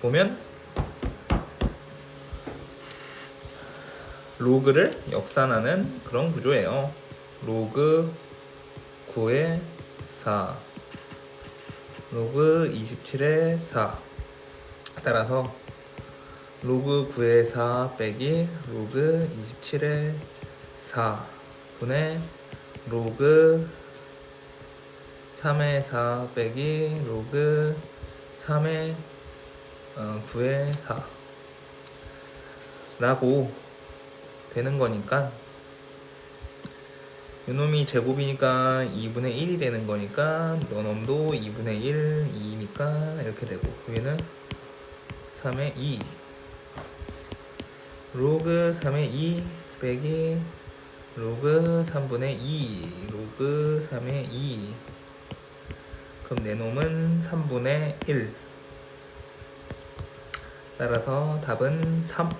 보면 로그를 역산하는 그런 구조예요. 로그 9의 4 로그 27의 4 따라서 로그 9의 4 빼기 로그 27의 4 분의 로그 3의 4 빼기 로그 3의 어, 9의 4 라고 되는 거니까 요놈이 제곱이니까 2분의 1이 되는 거니까 요놈도 2분의 1, 2니까 이렇게 되고 위에는 3의 2 로그 3의 2 빼기 로그 3분의 2 로그 3의 2 그럼 내 놈은 3분의 1 따라서 답은 3